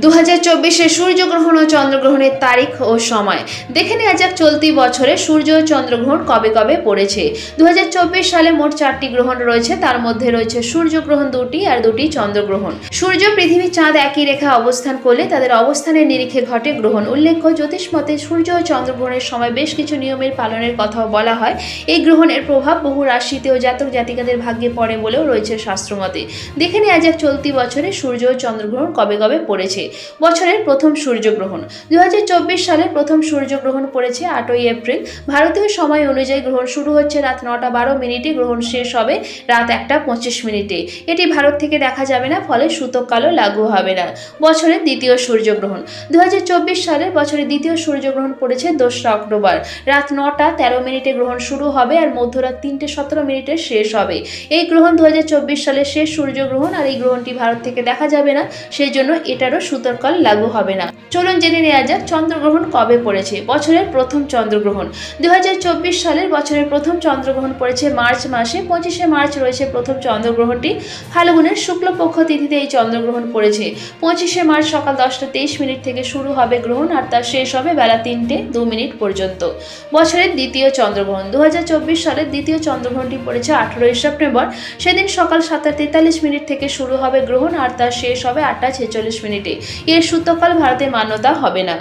দু হাজার চব্বিশে সূর্যগ্রহণ ও চন্দ্রগ্রহণের তারিখ ও সময়। দেখে নেওয়া যাক চলতি বছরে সূর্য ও চন্দ্রগ্রহণ কবে কবে পড়েছে। দু হাজার চব্বিশ সালে মোট চারটি গ্রহণ রয়েছে, তার মধ্যে রয়েছে সূর্যগ্রহণ দুটি আর দুটি চন্দ্রগ্রহণ। সূর্য পৃথিবী চাঁদ একই রেখায় অবস্থান করলে তাদের অবস্থানের নিরিখে ঘটে গ্রহণ। উল্লেখ্য, জ্যোতিষ মতে সূর্য ও চন্দ্রগ্রহণের সময় বেশ কিছু নিয়মের পালনের কথাও বলা হয়। এই গ্রহণের প্রভাব বহু রাশিতে ও জাতক জাতিকাদের ভাগ্যে পড়ে বলেও রয়েছে শাস্ত্রমতে। দেখে নেওয়া যাক চলতি বছরে সূর্য ও চন্দ্রগ্রহণ কবে কবে পড়েছে। বছরের প্রথম সূর্যগ্রহণ। দু সালের প্রথম সূর্যগ্রহণ পড়েছে আটই এপ্রিল। ভারতীয় সময় অনুযায়ী গ্রহণ শুরু হচ্ছে রাত নটা বারো মিনিটে। গ্রহণ শেষ হবে রাত একটা পঁচিশ মিনিটে। এটি ভারত থেকে দেখা যাবে না, ফলে সূতককালও লাগু হবে না। বছরের দ্বিতীয় সূর্যগ্রহণ। দু সালের বছরের দ্বিতীয় সূর্যগ্রহণ পড়েছে দোসরা অক্টোবর। রাত নটা তেরো মিনিটে গ্রহণ শুরু হবে আর মধ্যরাত তিনটে সতেরো মিনিটে শেষ হবে। এই গ্রহণ দু হাজার চব্বিশ সালের শেষ সূর্যগ্রহণ আর এই গ্রহণটি ভারত থেকে দেখা যাবে না সেই জন্য এটারও সুতরকাল লাগু হবে না। চলুন জেনে নেওয়া যাক চন্দ্রগ্রহণ কবে পড়েছে। বছরের প্রথম চন্দ্রগ্রহণ। দু হাজার চব্বিশ সালের বছরের প্রথম চন্দ্রগ্রহণ পড়েছে মার্চ মাসে। পঁচিশে মার্চ রয়েছে প্রথম চন্দ্রগ্রহণটি। ফাল্গুনের শুক্লপক্ষ তিথিতে এই চন্দ্রগ্রহণ পড়েছে। পঁচিশে মার্চ সকাল দশটা তেইশ মিনিট থেকে শুরু হবে গ্রহণ আর তা শেষ হবে বেলা তিনটে দু মিনিট পর্যন্ত। বছরের দ্বিতীয় চন্দ্রগ্রহণ। দু হাজার চব্বিশ সালের দ্বিতীয় চন্দ্রগ্রহণটি পড়েছে আঠেরোই সেপ্টেম্বর। সেদিন সকাল সাতটা তেতাল্লিশ মিনিট থেকে শুরু হবে গ্রহণ আর তা শেষ হবে আটটা ছেচল্লিশ মিনিটে। এর সূত্রকাল ভারতের মান্যতা হবে না।